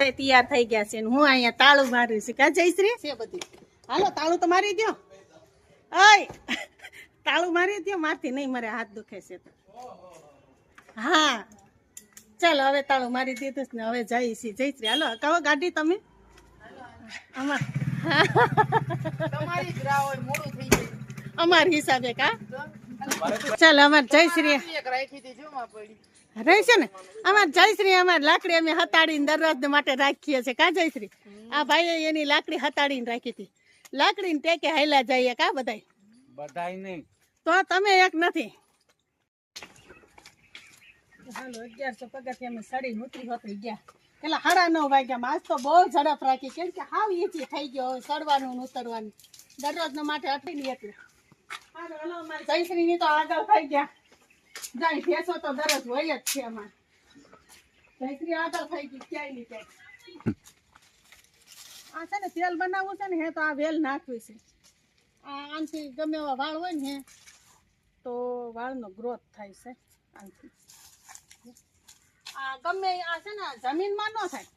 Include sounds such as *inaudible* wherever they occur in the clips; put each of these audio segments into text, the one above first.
તૈયાર થઈ ગયા છે હું અહીંયા તાળું મારું છું. કા જયશ્રી છે બધી. હાલો તાળું તો મારી દો તાળું મારી દો મારથી નહીં મારે હાથ દુખે છે તો. હા. ચાલો હવે તાળું મારી દીધું છે ને હવે જઈ છીએ જયશ્રી હાલો કહો ગાડી તમે? અમાર. અમાર હિસાબે કા? ચાલો અમાર જયશ્રી શ્રી. રાખી હતી માં પડી. રહે છે ને? અમારે જયશ્રી અમારે લાકડી અમે હતાડીને દરરોજ માટે રાખીએ છીએ. કા જયશ્રી? આ ભાઈએ એની લાકડી હતાડીને રાખી હતી. લાકડીને ટેકે હાલા જઈએ કા બધાય? બધાય નહીં. તો તમે એક નથી. હાલો અગિયારસો પગથિયા અમે સડીને ઉતરી હોતરી ગયા. પેલા સાડા નવ વાગ્યા આજ તો બહુ ઝડપ રાખી. કેમ કે હાવ ઈચી થઈ ગયો હવે સડવાનું ઉતરવાનું. દરરોજનો માટે અટલી એટલે જયશ્રી ની તો આગળ થઈ ગયા. જાય, ભેંસો તો દરરોજ હોય જ છે અમારે જયશ્રી આગળ થઈ ગઈ, ક્યાંય નહીં ક્યાંય આ છે ને, તેલ બનાવવું છે ને, હે તો આ વેલ નાખવી છે. આ આનાથી ગમે એવા વાળ હોય ને હે, તો વાળનો ગ્રોથ થાય છે આનથી. આ ગમે આ છે ને, જમીનમાં ન થાય.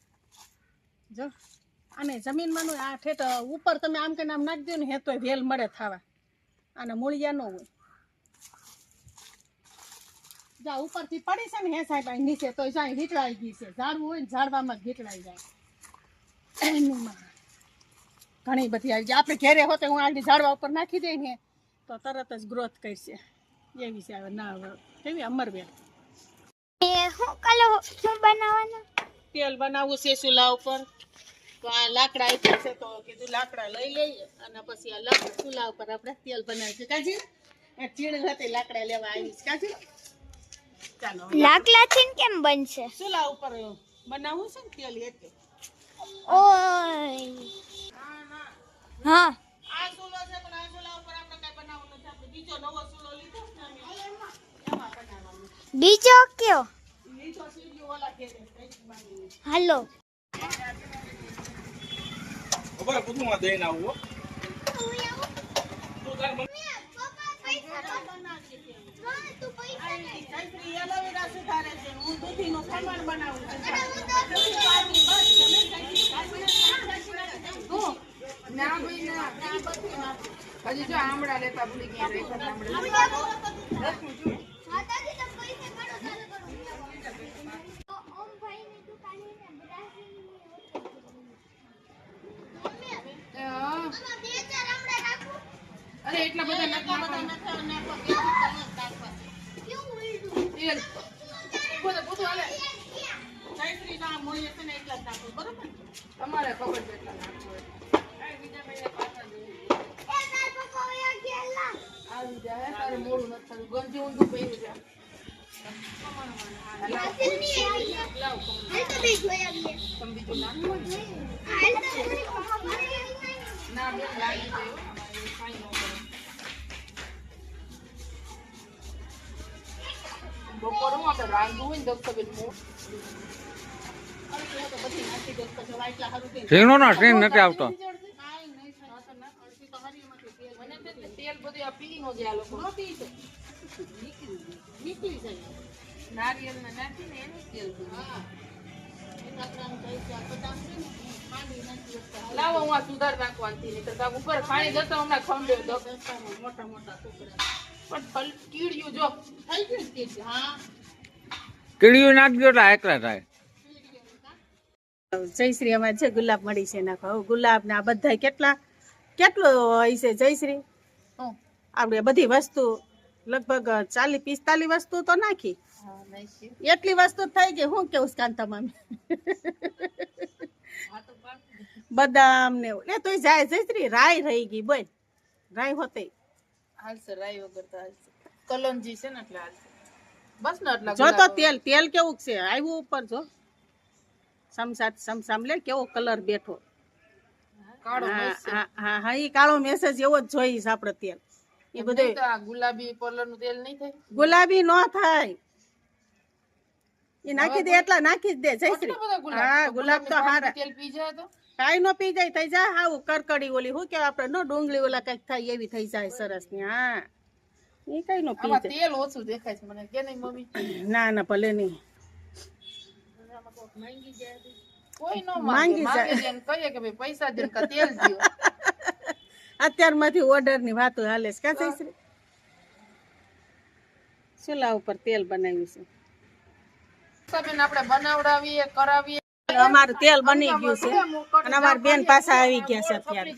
જો અને જમીનમાં નું આ ઠેઠ ઉપર તમે આમ કે આમ નાખી દો ને, હે તો વેલ મળે થવા. અને મૂળિયા ન હોય. જા ઉપરથી પડી છે ને હે સાહેબ અહીં નીચે તો જાય ઘીટળાઈ ગઈ છે. ઝાડવું હોય ને ઝાડવામાં જ વીટળાઈ જાય. ઘણી બધી આવી જાય આપણે ઘેરે હોતે હું આગળ ઝાડવા ઉપર નાખી દઈ ને તો તરત જ ગ્રોથ કરશે. એવી છે હવે ના હવે કેવી અમરવેલ. એ હું કલો શું બનાવવાનું? તેલ બનાવવું છે ચૂલા ઉપર. તો આ લાકડા આપ્યા છે તો કીધું લાકડા લઈ લઈએ અને પછી આ લાકડા ચૂલા ઉપર આપણે તેલ બનાવીશું. કાજી એ ચીણ હતી લાકડા લેવા આવી છે કાજી? ચાલો. છે ને કેમ બનશે? ચૂલા ઉપર બનાવું છે ને તેલ એટલે ઓય. હા. આ ચૂલો છે પણ આ ચૂલા ઉપર આપણે કઈ બનાવવાનું નથી. આપણે બીજો નવો ચૂલો લીધો છે ને અમે, એમાં બનાવવાનું બીજો કયો? લીધો સીડીઓ ઓલા ઘેરે કંઈક બાંધીને. હાલો. ખબર બધું માં દઈને પૈસા હો. જયશ્રી એલોવેરા સુધારે છે હું દૂધીનું ખમણ બનાવું છું ના ભાઈ ના હજી જો આમળા લેતા ભૂલી ગયા રેખા આમળા એ, હા. અરે એટલા બધા નથી તેલ. બધું બધું હાલે ના મૂળિએ છે ને એટલા જ નાખું, બરોબર? તમારે ખબર છે એટલા નાખવું હોય. આવી જાય તારે મોડું નથી થતું ગંજી ઊંધું પહેર્યું છે. બીજું ને? ના બેન લાગી જાય બપોરે હું આપણે રાંધવું હોય ને દક્ષાબેન મોં તો બધી નાખી દઉં, પછી હવે એટલા હારું થઈને. ઝીણો ના ઝીણ નથી આવતો તેલ બધું આ પી નો જાય લોકો ન પી નીકળી જાય. નીકળી જાય. નારિયેળ ને નાખીને એનું તેલ નાખી. લાવો હું આ સુધાર નાખવાની ઉપર ખાણી જતો હમણાં ખંભે મોટા મોટા ટુકડા. પણ ફલ કીડ્યું જો થઈ ગયું ને હા. કીડીયું નાખજો એટલે એકલા થાય. જયશ્રી અમારે છે ગુલાબ મળી છે નાખો હવે ગુલાબ ને આ બધા કેટલા? કેટલું હોય છે જયશ્રી આપડે આપણે બધી વસ્તુ લગભગ ચાલીસ પિસ્તાલીસ વસ્તુ તો નાખી. એટલી વસ્તુ થઈ ગઈ. હું કેવું કાંતામાં બદામ ને એવું. તો જાય. જયશ્રી રાય રહી ગઈ બોલ. રાય હોતે. હાલશે રાઈ વગર તો હાલશે. કલંજી છે ને એટલે હાલશે. બસ ને એટલે જો તો તેલ તેલ કેવું છે? આવ્યું ઉપર જો. સમસાત સમસામ લે કેવો કલર બેઠો. કાળો હા હા હા હા કાળો મેસેજ એવો જ જોઈશ આપણે તેલ. એ બધું ગુલાબી કલરનું તેલ નહીં થાય? ગુલાબી નો થાય. એ નાખી દે એટલા નાખી જ દે જય શ્રી હા ગુલાબ? તો હારા. તેલ પી જાય તો? કાંઈ નો પી જાય થઈ જાય આવું કરકડી ઓલી શું કેવા આપણે નો ડુંગળી ઓલા કંઈક થાય એવી થઈ જાય સરસની હા. એ કઈ નો પી જાય. તેલ ઓછું દેખાય છે મને કે નહીં મમ્મી? ના ના ભલે નહીં. કોઈ નો માંગી જાય. કહીએ કે ભાઈ પૈસા દે કે તેલ દ્યો. અત્યારમાંથી ઓર્ડરની વાતો હાલે છે. કા જયશ્રી ચૂલા ઉપર તેલ બનાવ્યું છે? આપણે બનાવડાવીએ કરાવીએ અમારું તેલ બની ગયું છે. અને અમારી બેન પાછા આવી ગયા છે અત્યારે.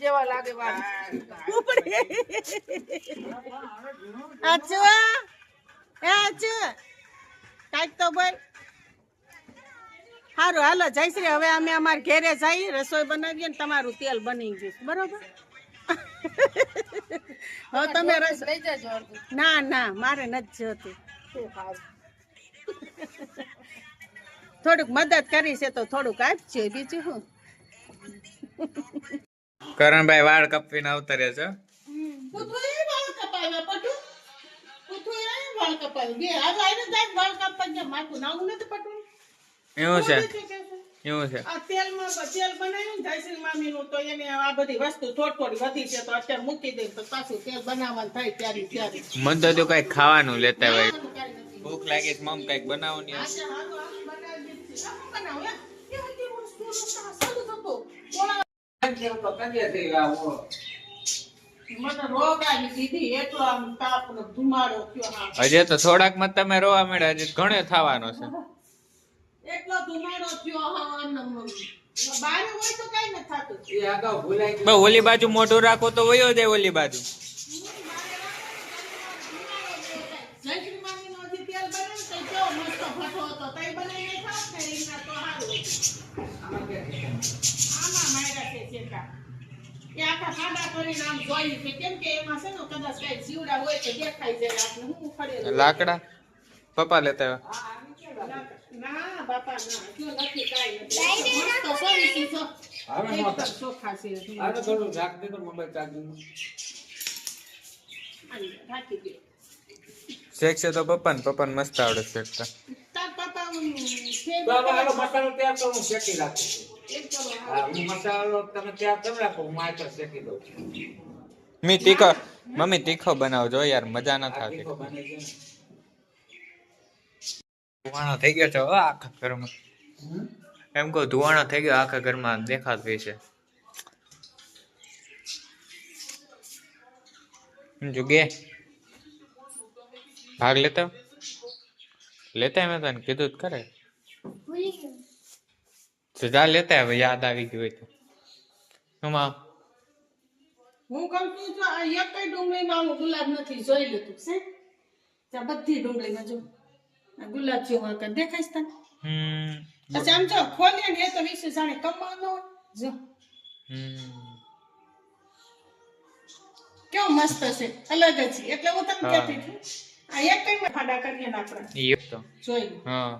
તો બોલ. સારું હાલો જયશ્રી હવે અમે અમારે ઘેરે જઈ રસોઈ બનાવીએ ને તમારું તેલ બની ગયું બરોબર? *laughs* હવે તમે ના ના મારે નથી જોતું. થોડુંક મદદ કરી છે તો થોડુંક આપજો બીજું શું? કરણભાઈ વાળ કપીને અવતરે છે. એવું છે. એવું છે. આ તેલમાં તેલ બનાવ્યું ને જયશ્રી મામીનું તો એને આ બધી વસ્તુ થોડી થોડી વધી છે તો અત્યારે મૂકી દઈ તો પાછું તેલ બનાવવાનું થાય ત્યારે ત્યારે. મન તો તું ખાવાનું લેતા હોય. કાંઈ. ભૂખ લાગી મમ કંઈક બનાવો હજી તો થોડાકમાં તમે રોવા મળ્યા હજી ઘણે થવાનો છે. એટલો ધુમાડો થયો હા અને બારે હોય તો કઈ નથી થતું. બસ ઓલી બાજુ મોઢું રાખો તો વયો જાય ઓલી બાજુ જયશ્રી મામીનો હજી તેલ બને ને તો કેવો મસ્ત ભઠ્ઠો હતો તઈ બનાવીને ખાસ ને રીંગણા તો હારું આમાં માર્યા છે ચેતા એ આખા ખાડા કરીને આમ જોઈ છે. કેમ કે એમાં છે ને કદાચ કઈ જીવડા હોય તો દેખાય જાય આપણે હું ખડેલું લાકડા? પપ્પા લેતા આવ્યા? ના બાપા ના. જો નથી કાઈ નથી. મસ્ત સોવીસી છો એકદમ ચોખ્ખા છે હાલ, રાખી દે શેકશે તો પપ્પા ને. પપ્પા મસ્ત આવડે શેકતા તાર પાપા છે બાબા, હાલો, મસાલો તૈયાર કરો, હું શેકી રાખું. મી તીખો, મમ્મી તીખો બનાવજો યાર, મજા ન ને. ધુવાણો થઈ ગયો છે આખા ઘરમાં. એમ કહું, ધુવાણો થઈ ગયો, આખા ઘરમાં દેખાત હોય છે જુગે ભાગ લેતા લેતા મેં તને કીધું જ કરે. તો લેતા હવે યાદ આવી ગયું હોય તો. એમાં હું કહું છું જો આ એક ડુંગળીમાં આવું ગુલાબ નથી જોઈ લીધું છે? ત્યાં બધી ડુંગળીમાં જો. આ ગુલાબ જેવું આ દેખાય છે તને? હમ. પછી આમ જો ખોલીએ ને એ તો વિશે જાણે કમાનો જો. હમ કેવો મસ્ત છે અલગ જ છે. એટલે હું તમને હા. કહેતી છું આ એક ટાઈમ ફાડા કરીએ ને આપણે. જોઈ હા.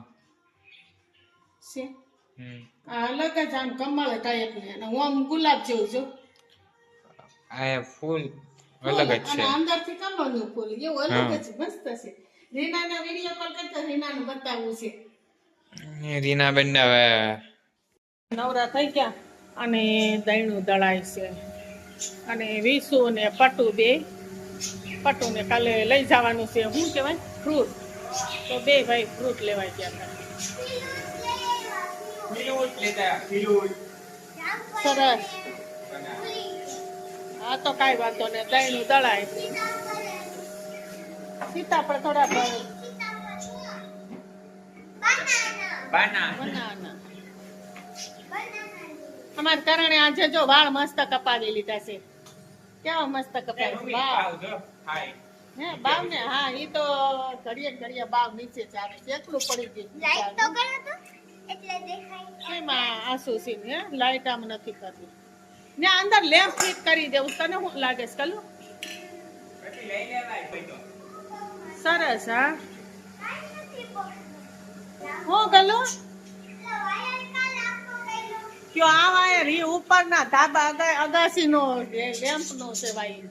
છે? આ અલગ જ આમ કમાલ ટાઈપની અને હું આમ ગુલાબ જેવું જો આ ફૂલ અલગ જ છે. અને અંદરથી કમળનું ફૂલ. એવું અલગ જ મસ્ત છે. રીનાના વીડિયો કોલ કરતા રીનાનું બતાવવું છે. રીનાબેન ને હવે નવરા થઈ ગયા અને દહીંનું દળાય છે. અને વિસુ ને પટુ બે. પટુ ને કાલે લઈ જવાનું છે. શું કહેવાય? ફ્રૂટ. તો બે ભાઈ ફ્રૂટ લેવાય ગયા હતા. સરસ. હા તો કાંઈ વાંધો ને દહીંનું દળાય. સીતાફળ થોડા અમારે કરણે આજે જો વાળ મસ્ત કપાવી લીધા છે. કેવા મસ્ત કપાવી હે બાવ ને હા ઈ તો ઘડીએ ઘડીએ બાવ નીચે ચાલે એકલું પડી લાઈટ તો ગયું કરો તો. એટલે દેખાય એમાં આંસુ છે? હે લાઈટ આમ નથી કરવી ને અંદર લેમ્પ ફિટ કરી દેવું. તને શું લાગે છે કલું સરસ, હા? હું કલું કયો, આ વાયર ઈ ઉપરના ધાબા અગા અગાસી નો લેમ્પ નો છે વાયર